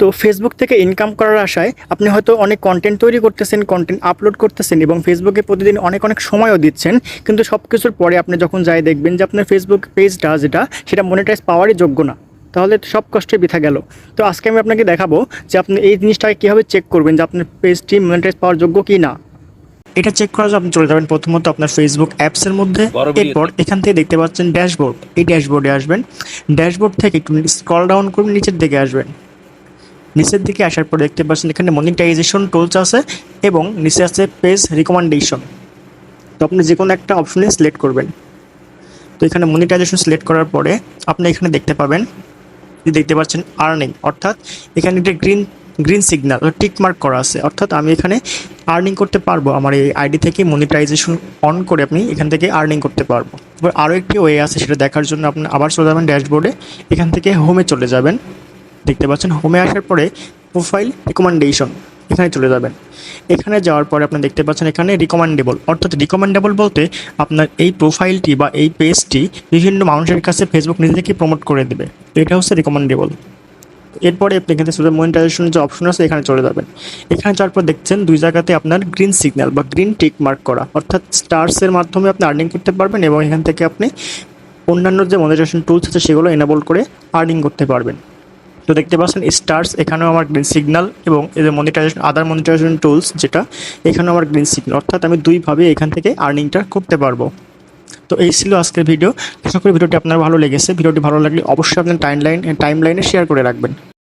তো ফেসবুক থেকে ইনকাম করার আশায় আপনি হয়তো অনেক কন্টেন্ট তৈরি করতেছেন কন্টেন্ট আপলোড করতেছেন এবং ফেসবুকে প্রতিদিন অনেক অনেক সময়ও দিচ্ছেন। কিন্তু সব কিছুর পরে আপনি যখন যাই দেখবেন যে আপনার ফেসবুক পেজটা যেটা সেটা মনিটাইজ পাওয়ারই যোগ্য না। তাহলে সব কষ্টই বৃথা গেল। তো আজকে আমি আপনাকে দেখাবো যে আপনি এই জিনিসটাকে কীভাবে চেক করবেন যে আপনার পেজটি মনিটাইজ পাওয়ার যোগ্য কি না। এটা চেক করার জন্য আপনি চলে যাবেন প্রথমত আপনার ফেসবুক অ্যাপসের মধ্যে। এরপর এখান থেকে দেখতে পাচ্ছেন ড্যাশবোর্ড এই ড্যাশবোর্ডে আসবেন। ড্যাশবোর্ড থেকে একটু স্ক্রল ডাউন করবেন নিচের দিকে আসবেন। নিচের দিকে আসার পর দেখতে পাচ্ছেন এখানে মনিটাইজেশন টুলস আছে এবং নিচে আছে পেজ রিকমেন্ডেশন তো আপনি যে কোনো একটা অপশনে সিলেক্ট করবেন। তো এখানে মনিটাইজেশন সিলেক্ট করার পরে আপনি এখানে দেখতে পাবেন দেখতে পাচ্ছেন আর্নিং অর্থাৎ এখানে একটা green green signal tick mark করা আছে। অর্থাৎ আমি এখানে আর্নিং করতে পারব, আমার এই আইডি থেকে মনিটাইজেশন অন করে আপনি এখান থেকে আর্নিং করতে পারব। এবার আরও একটি ওয়ে আছে, সেটা দেখার জন্য আপনি আবার চলে যাবেন ড্যাশবোর্ডে এখান থেকে হোমে চলে যাবেন। দেখতে পাচ্ছেন হোমে আসার পরে প্রোফাইল রিকমেন্ডেশন এখানে চলে যাবেন। এখানে যাওয়ার পরে আপনি দেখতে পাচ্ছেন এখানে রিকমেন্ডেবল অর্থাৎ রিকমেন্ডেবল বলতে আপনার এই প্রোফাইলটি বা এই পেজটি বিভিন্ন মানুষের কাছে ফেসবুক নিজে থেকে প্রমোট করে দেবে। এটা হচ্ছে রিকমেন্ডেবল এরপরে আপনি এখানে শুধু মনিটাইজেশন যে অপশন আছে, এখানে চলে যাবেন। এখানে যাওয়ার পর দেখছেন দুই জায়গাতে আপনার গ্রিন সিগন্যাল বা গ্রিন টিক মার্ক করা, অর্থাৎ স্টার্সের মাধ্যমে আপনি আর্নিং করতে পারবেন এবং এখান থেকে আপনি অন্যান্য যে মনিটাইজেশন টুলস আছে, সেগুলো এনাবল করে আর্নিং করতে পারবেন। তো দেখতে পাচ্ছেন স্টার্স এখানেও আমার গ্রিন সিগন্যাল এবং এদের মনিটাইজেশন আদার মনিটাইজেশন টুলস যেটা, এখানেও আমার গ্রিন সিগন্যাল অর্থাৎ আমি দুইভাবে এখান থেকে আর্নিংটা করতে পারব। তো এই ছিল আজকের ভিডিও আশা করি ভিডিওটি আপনার ভালো লেগেছে। ভিডিওটি ভালো লাগলে অবশ্যই আপনার টাইম লাইন টাইম লাইনে শেয়ার করে রাখবেন।